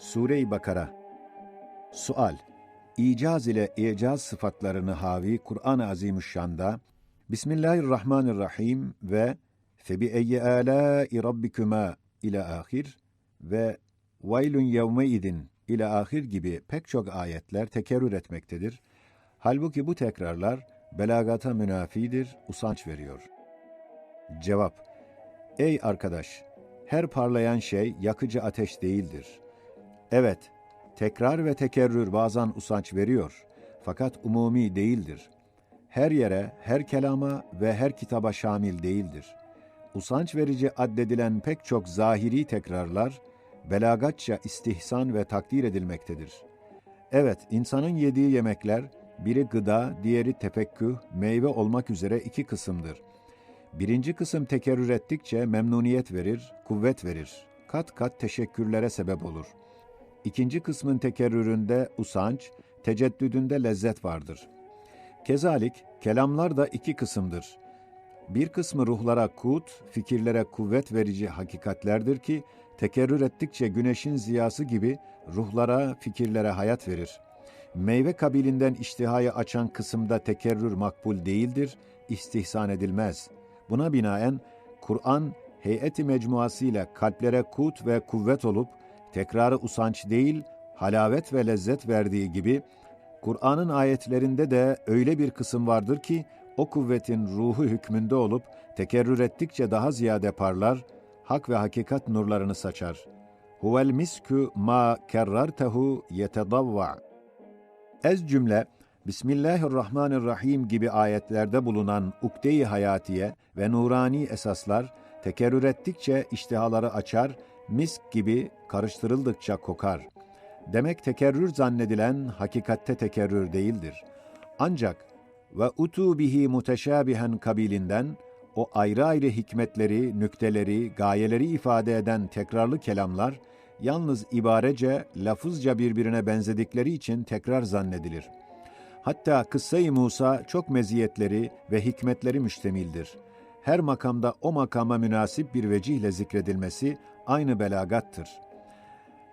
Sure-i Bakara Sual İcaz ile icaz sıfatlarını havi Kur'an-ı Azimüşşan'da Bismillahirrahmanirrahim ve Febi eyyi âlâi rabbikuma ile ahir ve Vaylun yevme idin ile ahir gibi pek çok ayetler tekerrür etmektedir. Halbuki bu tekrarlar belagata münafidir, usanç veriyor. Cevap Ey arkadaş! Her parlayan şey yakıcı ateş değildir. Evet, tekrar ve tekerrür bazen usanç veriyor. Fakat umumi değildir. Her yere, her kelama ve her kitaba şamil değildir. Usanç verici addedilen pek çok zahiri tekrarlar, belagatça istihsan ve takdir edilmektedir. Evet, insanın yediği yemekler, biri gıda, diğeri tefekküh, meyve olmak üzere iki kısımdır. Birinci kısım tekerrür ettikçe memnuniyet verir, kuvvet verir. Kat kat teşekkürlere sebep olur. İkinci kısmın tekerrüründe usanç, teceddüdünde lezzet vardır. Kezalik, kelamlar da iki kısımdır. Bir kısmı ruhlara kut, fikirlere kuvvet verici hakikatlerdir ki, tekerrür ettikçe güneşin ziyası gibi ruhlara, fikirlere hayat verir. Meyve kabilinden iştihayı açan kısımda tekerrür makbul değildir, istihsan edilmez. Buna binaen Kur'an heyeti mecmuasıyla kalplere kut ve kuvvet olup tekrarı usanç değil, halavet ve lezzet verdiği gibi Kur'an'ın ayetlerinde de öyle bir kısım vardır ki o kuvvetin ruhu hükmünde olup tekerrür ettikçe daha ziyade parlar, hak ve hakikat nurlarını saçar. Huvel misku ma kerrartehu yetedavva. Ez cümle Bismillahirrahmanirrahim gibi ayetlerde bulunan ukde-i hayatiye ve nurani esaslar tekerrür ettikçe iştihaları açar, misk gibi karıştırıldıkça kokar. Demek tekerrür zannedilen hakikatte tekerrür değildir. Ancak ve utu bihi muteşabihen kabilinden o ayrı ayrı hikmetleri, nükteleri, gayeleri ifade eden tekrarlı kelamlar yalnız ibarece, lafızca birbirine benzedikleri için tekrar zannedilir.'' Hatta kıssa-i Musa çok meziyetleri ve hikmetleri müştemildir. Her makamda o makama münasip bir vecihle zikredilmesi aynı belagattır.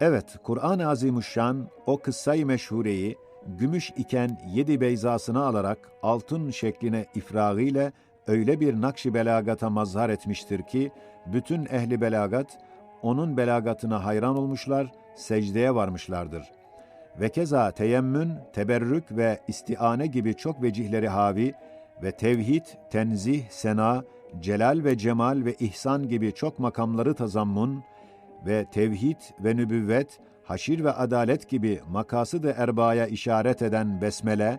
Evet, Kur'an-ı Azimuşşan o kıssa-i meşhureyi gümüş iken yedi beyzasını alarak altın şekline ifrağıyla öyle bir nakşi belagata mazhar etmiştir ki bütün ehli belagat onun belagatına hayran olmuşlar, secdeye varmışlardır.'' ve keza teyemmün, teberrük ve istiane gibi çok vecihleri havi ve tevhid, tenzih, sena, celal ve cemal ve ihsan gibi çok makamları tazammun ve tevhid ve nübüvvet, haşir ve adalet gibi makası erbaya işaret eden besmele,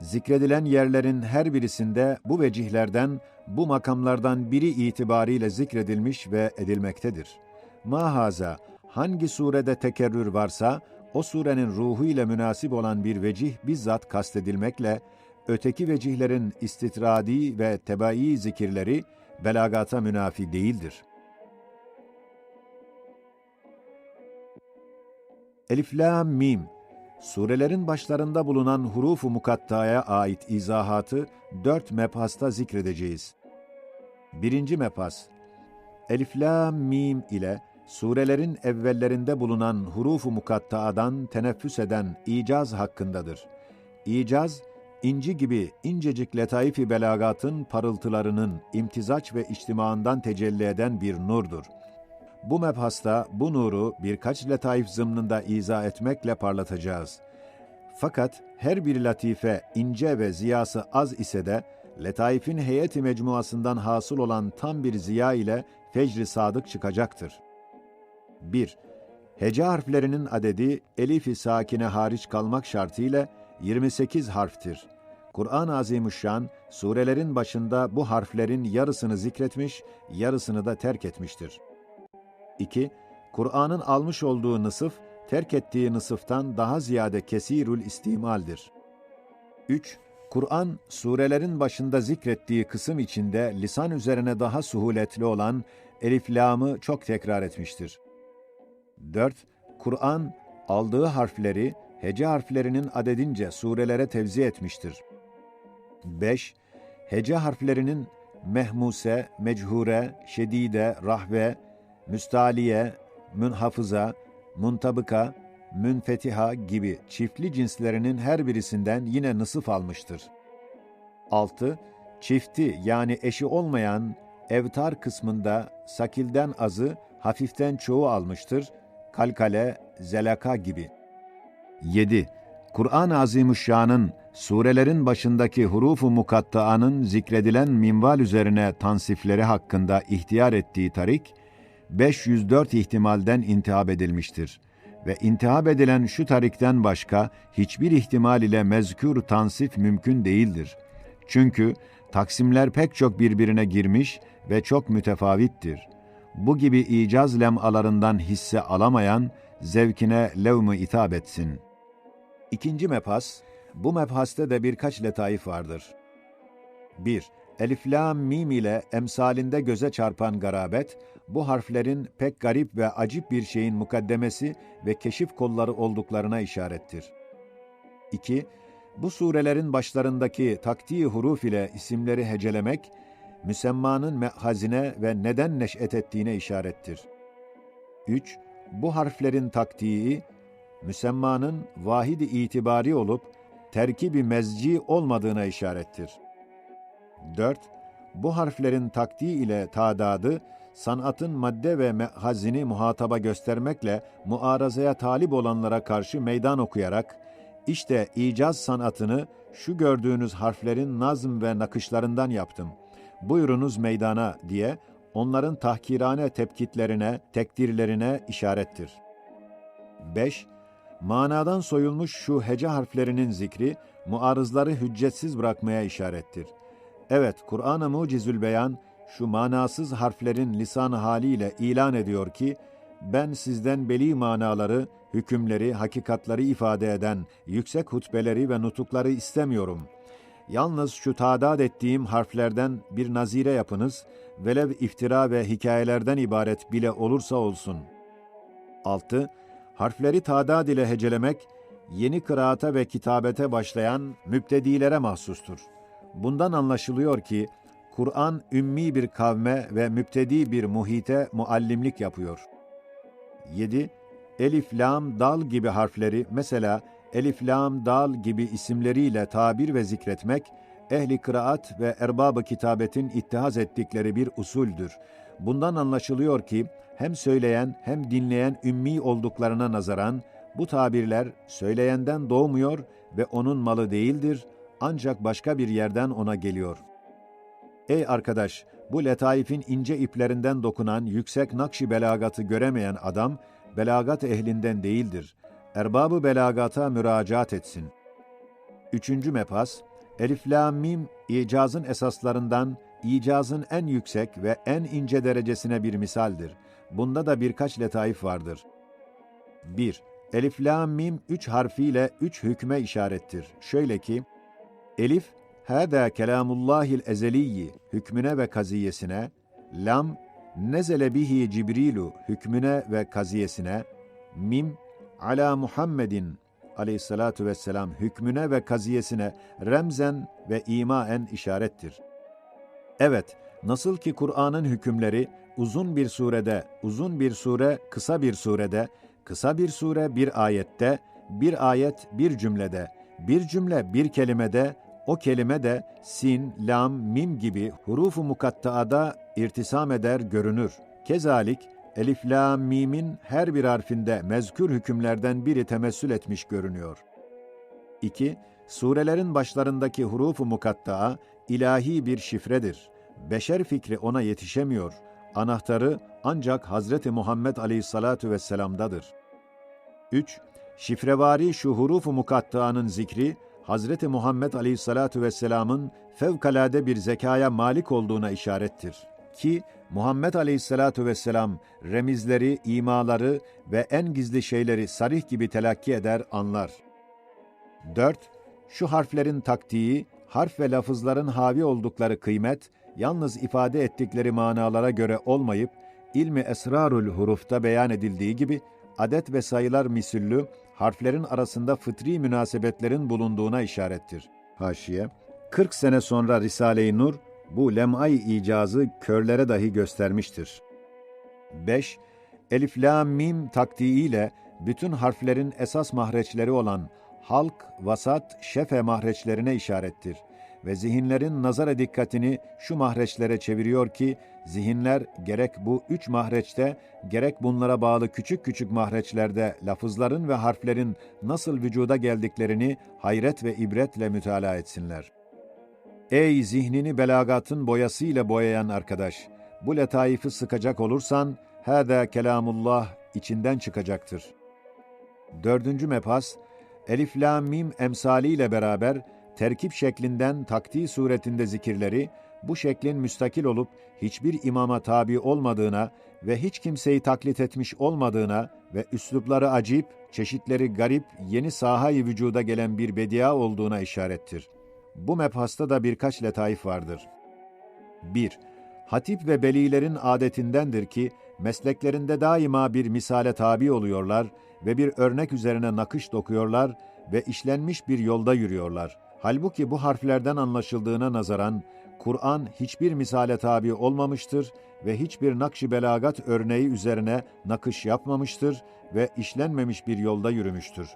zikredilen yerlerin her birisinde bu vecihlerden, bu makamlardan biri itibariyle zikredilmiş ve edilmektedir. Mahaza, hangi surede tekerrür varsa, o surenin ruhu ile münasip olan bir vecih bizzat kastedilmekle, öteki vecihlerin istitradi ve tebai zikirleri belagata münafi değildir. Elif Lam Mim Surelerin başlarında bulunan hurufu mukattaya ait izahatı dört mebhasta zikredeceğiz. Birinci mebhas Elif Lam Mim ile surelerin evvellerinde bulunan hurufu mukattaadan teneffüs eden icaz hakkındadır. İcaz, inci gibi incecik letaifi belagatın parıltılarının imtizaç ve içtimaından tecelli eden bir nurdur. Bu mebhasta bu nuru birkaç letaif zımnında izah etmekle parlatacağız. Fakat her bir latife ince ve ziyası az ise de letaifin heyeti mecmuasından hasıl olan tam bir ziya ile fecri sadık çıkacaktır.'' 1. Hece harflerinin adedi elif-i sakine hariç kalmak şartıyla 28 harftir. Kur'an-ı Azimüşşan surelerin başında bu harflerin yarısını zikretmiş, yarısını da terk etmiştir. 2. Kur'an'ın almış olduğu nısıf, terk ettiği nısıftan daha ziyade kesirül istimaldir. 3. Kur'an, surelerin başında zikrettiği kısım içinde lisan üzerine daha suhuletli olan elif lamı çok tekrar etmiştir. 4. Kur'an aldığı harfleri hece harflerinin adedince surelere tevzi etmiştir. 5. Hece harflerinin mehmuse, mechure, şedide, rahve, müstaliye, münhafıza, muntabıka, münfetiha gibi çiftli cinslerinin her birisinden yine nısıf almıştır. 6. Çifti yani eşi olmayan evtar kısmında sakilden azı, hafiften çoğu almıştır. Kalkale, zelaka gibi. 7. Kur'an-ı Azimüşşan'ın surelerin başındaki hurufu mukattaanın zikredilen minval üzerine tansifleri hakkında ihtiyar ettiği tarik, 504 ihtimalden intihab edilmiştir ve intihab edilen şu tarikten başka hiçbir ihtimal ile mezkür tansif mümkün değildir. Çünkü taksimler pek çok birbirine girmiş ve çok mütefavittir. Bu gibi icaz lemalarından hisse alamayan, zevkine levm-i itap etsin. İkinci mebhas, bu mebhaste de birkaç letaif vardır. 1. Elif, la, mim ile emsalinde göze çarpan garabet, bu harflerin pek garip ve acip bir şeyin mukaddemesi ve keşif kolları olduklarına işarettir. 2. Bu surelerin başlarındaki taktiği huruf ile isimleri hecelemek, müsemmanın mehazine ve neden neş'et ettiğine işarettir. 3. Bu harflerin taktiği, müsemmanın vahidi itibari olup, terkibi mezci olmadığına işarettir. 4. Bu harflerin taktiği ile tadadı, sanatın madde ve mehazini muhataba göstermekle muarazaya talip olanlara karşı meydan okuyarak, işte icaz sanatını şu gördüğünüz harflerin nazm ve nakışlarından yaptım. Buyurunuz meydana diye onların tahkirane tepkitlerine, tekdirlerine işarettir. 5. Manadan soyulmuş şu hece harflerinin zikri, muarızları hüccetsiz bırakmaya işarettir. Evet, Kur'an-ı Mucizül Beyan, şu manasız harflerin lisan haliyle ilan ediyor ki, ben sizden beli manaları, hükümleri, hakikatları ifade eden yüksek hutbeleri ve nutukları istemiyorum. Yalnız şu tadat ettiğim harflerden bir nazire yapınız, velev iftira ve hikayelerden ibaret bile olursa olsun. 6. Harfleri tadat ile hecelemek, yeni kıraata ve kitabete başlayan müptedilere mahsustur. Bundan anlaşılıyor ki, Kur'an ümmi bir kavme ve müptedi bir muhite muallimlik yapıyor. 7. Elif, lam, dal gibi harfleri mesela elif, lam, dal gibi isimleriyle tabir ve zikretmek, ehli kıraat ve erbabı kitabetin ittihaz ettikleri bir usuldür. Bundan anlaşılıyor ki, hem söyleyen hem dinleyen ümmi olduklarına nazaran, bu tabirler söyleyenden doğmuyor ve onun malı değildir, ancak başka bir yerden ona geliyor. Ey arkadaş, bu letaifin ince iplerinden dokunan yüksek nakşi belagatı göremeyen adam, belagat ehlinden değildir. Erbabı belagata müracaat etsin. Üçüncü mepas, Elif la mim icazın esaslarından icazın en yüksek ve en ince derecesine bir misaldir. Bunda da birkaç letaif vardır. 1. Elif la mim üç harfiyle üç hükme işarettir. Şöyle ki, Elif, Hâdâ kelâmullâhil ezeliyyi hükmüne ve kaziyesine, lam, nezele bihi Cibrilu hükmüne ve kaziyesine, mim, ala Muhammedin aleyhissalatu vesselam hükmüne ve kaziyesine remzen ve imaen işarettir. Evet, nasıl ki Kur'an'ın hükümleri uzun bir surede, uzun bir sure, kısa bir surede, kısa bir sure bir ayette, bir ayet bir cümlede, bir cümle bir kelimede, o kelime de sin, lam, mim gibi hurufu mukattaada irtisam eder görünür. Kezalik elif, lam, mimin her bir harfinde mezkür hükümlerden biri temessül etmiş görünüyor. 2. Surelerin başlarındaki hurufu mukattaa ilahi bir şifredir. Beşer fikri ona yetişemiyor. Anahtarı ancak Hazreti Muhammed Aleyhissalatu vesselam'dadır. 3. Şifrevari şu hurufu mukattaanın zikri Hazreti Muhammed Aleyhissalatu vesselam'ın fevkalade bir zekaya malik olduğuna işarettir. Ki Muhammed Aleyhissalatu vesselam remizleri, imaları ve en gizli şeyleri sarih gibi telakki eder, anlar. 4. Şu harflerin taktiği, harf ve lafızların havi oldukları kıymet, yalnız ifade ettikleri manalara göre olmayıp, ilmi esrarul hurufta beyan edildiği gibi, adet ve sayılar misüllü, harflerin arasında fıtri münasebetlerin bulunduğuna işarettir. Haşiye, 40 sene sonra Risale-i Nur, bu lem'ay icazı körlere dahi göstermiştir. 5. Elif, la, mim taktiğiyle bütün harflerin esas mahreçleri olan halk, vasat, şefe mahreçlerine işarettir ve zihinlerin nazara dikkatini şu mahreçlere çeviriyor ki, zihinler gerek bu üç mahreçte, gerek bunlara bağlı küçük küçük mahreçlerde lafızların ve harflerin nasıl vücuda geldiklerini hayret ve ibretle mütalaa etsinler. Ey zihnini belagatın boyasıyla boyayan arkadaş! Bu letaifi sıkacak olursan, hâdâ kelamullah içinden çıkacaktır. Dördüncü mebhas, Elif, Lam, Mim emsaliyle beraber terkip şeklinden taktiği suretinde zikirleri, bu şeklin müstakil olup hiçbir imama tabi olmadığına ve hiç kimseyi taklit etmiş olmadığına ve üslupları acip, çeşitleri garip, yeni sahayı vücuda gelen bir bedia olduğuna işarettir. Bu mebhasta da birkaç letaif vardır. 1. Hatip ve belilerin adetindendir ki, mesleklerinde daima bir misale tabi oluyorlar ve bir örnek üzerine nakış dokuyorlar ve işlenmiş bir yolda yürüyorlar. Halbuki bu harflerden anlaşıldığına nazaran, Kur'an hiçbir misale tabi olmamıştır ve hiçbir nakş belagat örneği üzerine nakış yapmamıştır ve işlenmemiş bir yolda yürümüştür.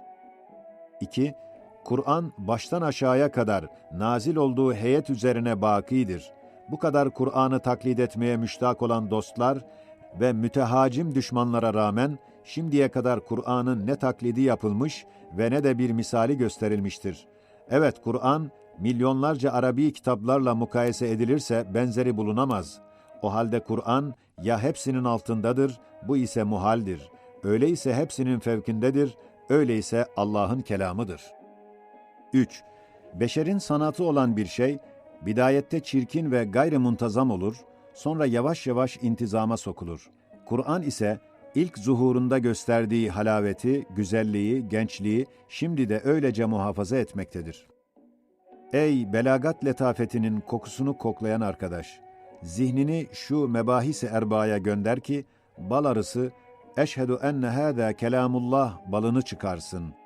2. Kur'an baştan aşağıya kadar nazil olduğu heyet üzerine bakidir. Bu kadar Kur'an'ı taklit etmeye müştak olan dostlar ve mütehacim düşmanlara rağmen şimdiye kadar Kur'an'ın ne taklidi yapılmış ve ne de bir misali gösterilmiştir. Evet Kur'an milyonlarca Arabi kitaplarla mukayese edilirse benzeri bulunamaz. O halde Kur'an ya hepsinin altındadır, bu ise muhaldir. Öyleyse hepsinin fevkindedir, öyleyse Allah'ın kelamıdır. 3. Beşerin sanatı olan bir şey, bidayette çirkin ve gayri muntazam olur, sonra yavaş yavaş intizama sokulur. Kur'an ise ilk zuhurunda gösterdiği halaveti, güzelliği, gençliği şimdi de öylece muhafaza etmektedir. Ey belagat letafetinin kokusunu koklayan arkadaş! Zihnini şu mebahis-i erbaya gönder ki, bal arısı, eşhedü enne hâzâ kelamullah balını çıkarsın.''